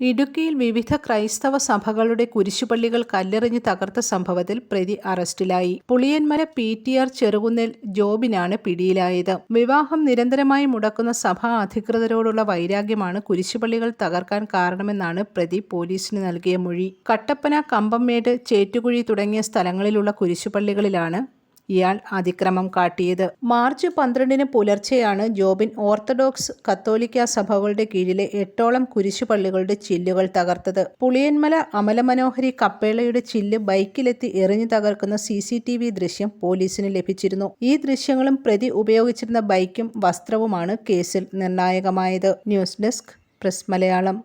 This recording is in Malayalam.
ഇടുക്കിയിൽ വിവിധ ക്രൈസ്തവ സഭകളുടെ കുരിശുപള്ളികൾ കല്ലെറിഞ്ഞ് തകർത്ത സംഭവത്തിൽ പ്രതി അറസ്റ്റിലായി. പുളിയന്മല പി ടി ആർ ചെറുകുന്നിൽ ജോബിനാണ് പിടിയിലായത്. വിവാഹം നിരന്തരമായി മുടക്കുന്ന സഭാ അധികൃതരോടുള്ള വൈരാഗ്യമാണ് കുരിശുപള്ളികൾ തകർക്കാൻ കാരണമെന്നാണ് പ്രതി പോലീസിന് നൽകിയ മൊഴി. കട്ടപ്പന കമ്പംമേട് ചേറ്റുകുഴി തുടങ്ങിയ സ്ഥലങ്ങളിലുള്ള കുരിശുപള്ളികളിലാണ് ഇയാൾ അതിക്രമം കാട്ടിയത്. മാർച്ച് പന്ത്രണ്ടിന് പുലർച്ചെയാണ് ജോബിൻ ഓർത്തഡോക്സ് കത്തോലിക്ക സഭകളുടെ കീഴിലെ എട്ടോളം കുരിശുപള്ളികളുടെ ചില്ലുകൾ തകർത്തത്. പുളിയന്മല അമലമനോഹരി കപ്പേളയുടെ ചില്ല് ബൈക്കിലെത്തി എറിഞ്ഞു തകർക്കുന്ന സി സി ടി വി ദൃശ്യം പോലീസിന് ലഭിച്ചിരുന്നു. ഈ ദൃശ്യങ്ങളും പ്രതി ഉപയോഗിച്ചിരുന്ന ബൈക്കും വസ്ത്രവുമാണ് കേസിൽ നിർണായകമായത്. News desk press Malayalam.